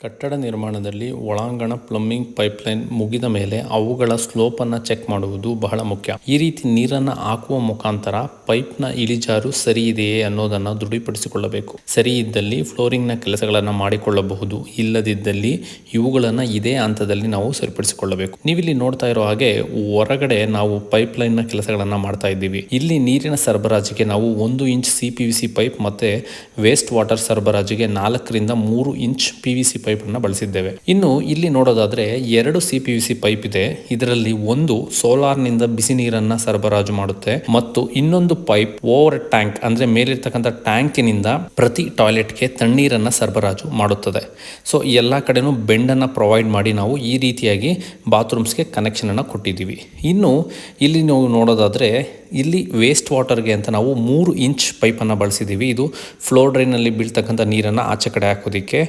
ಕಟ್ಟಡ ನಿರ್ಮಾಣದಲ್ಲಿ ಒಳಾಂಗಣ ಪ್ಲಂಬಿಂಗ್ ಪೈಪ್ಲೈನ್ ಮುಗಿದ ಮೇಲೆ ಅವುಗಳ ಸ್ಲೋಪನ್ನು ಚೆಕ್ ಮಾಡುವುದು ಬಹಳ ಮುಖ್ಯ. ಈ ರೀತಿ ನೀರನ್ನು ಹಾಕುವ ಮುಖಾಂತರ ಪೈಪ್ನ ಇಳಿಜಾರು ಸರಿ ಇದೆಯೇ ಅನ್ನೋದನ್ನು ದೃಢಪಡಿಸಿಕೊಳ್ಳಬೇಕು. ಸರಿ ಇದ್ದಲ್ಲಿ ಫ್ಲೋರಿಂಗ್ನ ಕೆಲಸಗಳನ್ನು ಮಾಡಿಕೊಳ್ಳಬಹುದು. ಇಲ್ಲದಿದ್ದಲ್ಲಿ ಇವುಗಳನ್ನು ಇದೇ ಹಂತದಲ್ಲಿ ನಾವು ಸರಿಪಡಿಸಿಕೊಳ್ಳಬೇಕು. ನೀವಿಲ್ಲಿ ನೋಡ್ತಾ ಇರೋ ಹಾಗೆ ಹೊರಗಡೆ ನಾವು ಪೈಪ್ಲೈನ್ನ ಕೆಲಸಗಳನ್ನು ಮಾಡ್ತಾ ಇದ್ದೀವಿ. ಇಲ್ಲಿ ನೀರಿನ ಸರಬರಾಜಿಗೆ ನಾವು ಒಂದು ಇಂಚ್ ಸಿ ಪೈಪ್ ಮತ್ತೆ ವೇಸ್ಟ್ ವಾಟರ್ ಸರಬರಾಜಿಗೆ ನಾಲ್ಕರಿಂದ ಮೂರು ಇಂಚ್ ಪಿ ವಿ ಪೈಪ್ ಅನ್ನು ಬಳಸಿದ್ದೇವೆ. ಇನ್ನು ಇಲ್ಲಿ ನೋಡೋದಾದ್ರೆ ಎರಡು C P U C pipe ಇದೆ. ಇದರಲ್ಲಿ ಒಂದು ಸೋಲಾರ್ನಿಂದ ಬಿಸಿ ನೀರನ್ನ ಸರಬರಾಜು ಮಾಡುತ್ತೆ. ಮತ್ತು ಇನ್ನೊಂದು ಪೈಪ್ ಓವರ್ ಟ್ಯಾಂಕ್, ಅಂದ್ರೆ ಮೇಲಿರ್ತಕ್ಕಂಥ ಟ್ಯಾಂಕಿನಿಂದ ಪ್ರತಿ ಟಾಯ್ಲೆಟ್ಗೆ ತಣ್ಣೀರನ್ನ ಸರಬರಾಜು ಮಾಡುತ್ತದೆ. ಸೊ ಎಲ್ಲ ಕಡೆನೂ ಬೆಂಡನ್ನು ಪ್ರೊವೈಡ್ ಮಾಡಿ ನಾವು ಈ ರೀತಿಯಾಗಿ ಬಾತ್ರೂಮ್ಸ್ಗೆ ಕನೆಕ್ಷನ್ ಅನ್ನು ಕೊಟ್ಟಿದ್ದೀವಿ. ಇನ್ನು ಇಲ್ಲಿ ನಾವು ನೋಡೋದಾದ್ರೆ ಇಲ್ಲಿ ವೇಸ್ಟ್ ವಾಟರ್ಗೆ ಅಂತ ನಾವು ಮೂರು ಇಂಚ್ ಪೈಪನ್ನು ಬಳಸಿದ್ದೀವಿ. ಇದು ಫ್ಲೋರ್ ಡ್ರೈನಲ್ಲಿ ಬೀಳ್ತಕ್ಕಂಥ ನೀರನ್ನು ಆಚೆ ಕಡೆ ಹಾಕೋದಕ್ಕೆ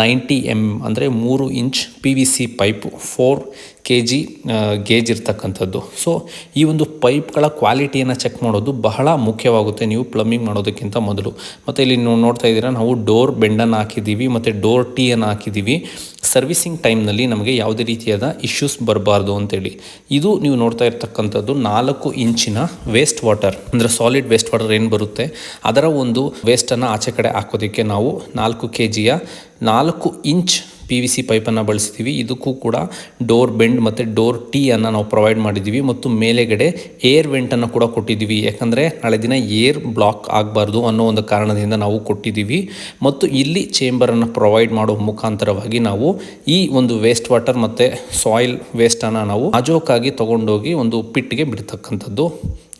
ನೈಂಟಿ ಎಂ ಅಂದರೆ ಮೂರು inch P V C pipe, four K G gauge ಇರ್ತಕ್ಕಂಥದ್ದು. ಸೊ ಈ ಒಂದು ಪೈಪ್ಗಳ ಕ್ವಾಲಿಟಿಯನ್ನು ಚೆಕ್ ಮಾಡೋದು ಬಹಳ ಮುಖ್ಯವಾಗುತ್ತೆ ನೀವು ಪ್ಲಮ್ಮಿಂಗ್ ಮಾಡೋದಕ್ಕಿಂತ ಮೊದಲು. ಮತ್ತು ಇಲ್ಲಿ ನೀವು ನೋಡ್ತಾ ಇದ್ದೀರಾ, ನಾವು ಡೋರ್ ಬೆಂಡನ್ನು ಹಾಕಿದ್ದೀವಿ, ಮತ್ತು ಡೋರ್ ಟೀಯನ್ನು ಹಾಕಿದ್ದೀವಿ. ಸರ್ವಿಸಿಂಗ್ ಟೈಮ್ನಲ್ಲಿ ನಮಗೆ ಯಾವುದೇ ರೀತಿಯಾದ ಇಶ್ಯೂಸ್ ಬರಬಾರ್ದು ಅಂತೇಳಿ. ಇದು ನೀವು ನೋಡ್ತಾ ಇರ್ತಕ್ಕಂಥದ್ದು ನಾಲ್ಕು ಇಂಚಿನ ವೇಸ್ಟ್ ವಾಟರ್ ಅಂದರೆ ಸಾಲಿಡ್ ವೇಸ್ಟ್ ವಾಟರ್ ಏನು ಬರುತ್ತೆ, ಅದರ ಒಂದು ವೇಸ್ಟನ್ನು ಆಚೆ ಕಡೆ ಹಾಕೋದಕ್ಕೆ ನಾವು ನಾಲ್ಕು ಕೆ ಜಿಯ ನಾಲ್ಕು ಇಂಚ್ ಪಿ ವಿ ಸಿ ಪೈಪನ್ನು ಬಳಸ್ತೀವಿ. ಇದಕ್ಕೂ ಕೂಡ ಡೋರ್ ಬೆಂಡ್ ಮತ್ತು ಡೋರ್ ಟೀಯನ್ನು ನಾವು ಪ್ರೊವೈಡ್ ಮಾಡಿದ್ದೀವಿ ಮತ್ತು ಮೇಲೆಗಡೆ ಏರ್ ವೆಂಟನ್ನು ಕೂಡ ಕೊಟ್ಟಿದ್ದೀವಿ ಯಾಕಂದರೆ ನಾಳೆ ದಿನ ಏರ್ ಬ್ಲಾಕ್ ಆಗಬಾರ್ದು ಅನ್ನೋ ಒಂದು ಕಾರಣದಿಂದ ನಾವು ಕೊಟ್ಟಿದ್ದೀವಿ ಮತ್ತು ಇಲ್ಲಿ ಚೇಂಬರನ್ನು ಪ್ರೊವೈಡ್ ಮಾಡೋ ಮುಖಾಂತರವಾಗಿ ನಾವು ಈ ಒಂದು ವೇಸ್ಟ್ ವಾಟರ್ ಮತ್ತು ಸಾಯಿಲ್ ವೇಸ್ಟನ್ನು ನಾವು ಅಜೋಕಾಗಿ ತೊಗೊಂಡೋಗಿ ಒಂದು ಪಿಟ್ಟಿಗೆ ಬಿಡ್ತಕ್ಕಂಥದ್ದು.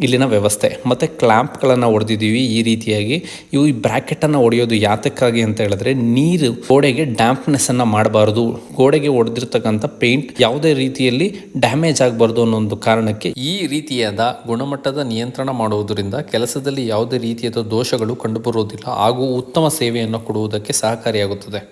ಇಲ್ಲಿನ ವ್ಯವಸ್ಥೆ. ಮತ್ತು ಕ್ಲ್ಯಾಂಪ್ಗಳನ್ನು ಹೊಡೆದಿದ್ದೀವಿ ಈ ರೀತಿಯಾಗಿ. ಇವು ಈ ಬ್ರ್ಯಾಕೆಟನ್ನು ಹೊಡೆಯೋದು ಯಾತಕ್ಕಾಗಿ ಅಂತ ಹೇಳಿದ್ರೆ ನೀರು ಗೋಡೆಗೆ ಡ್ಯಾಂಪ್ನೆಸ್ಸನ್ನು ಮಾಡಬಾರ್ದು. ಗೋಡೆಗೆ ಹೊಡೆದಿರ್ತಕ್ಕಂಥ ಪೇಂಟ್ ಯಾವುದೇ ರೀತಿಯಲ್ಲಿ ಡ್ಯಾಮೇಜ್ ಆಗಬಾರ್ದು ಅನ್ನೋ ಒಂದು ಕಾರಣಕ್ಕೆ ಈ ರೀತಿಯಾದ ಗುಣಮಟ್ಟದ ನಿಯಂತ್ರಣ ಮಾಡುವುದರಿಂದ ಕೆಲಸದಲ್ಲಿ ಯಾವುದೇ ರೀತಿಯಾದ ದೋಷಗಳು ಕಂಡುಬರುವುದಿಲ್ಲ. ಹಾಗೂ ಉತ್ತಮ ಸೇವೆಯನ್ನು ಕೊಡುವುದಕ್ಕೆ ಸಹಕಾರಿಯಾಗುತ್ತದೆ.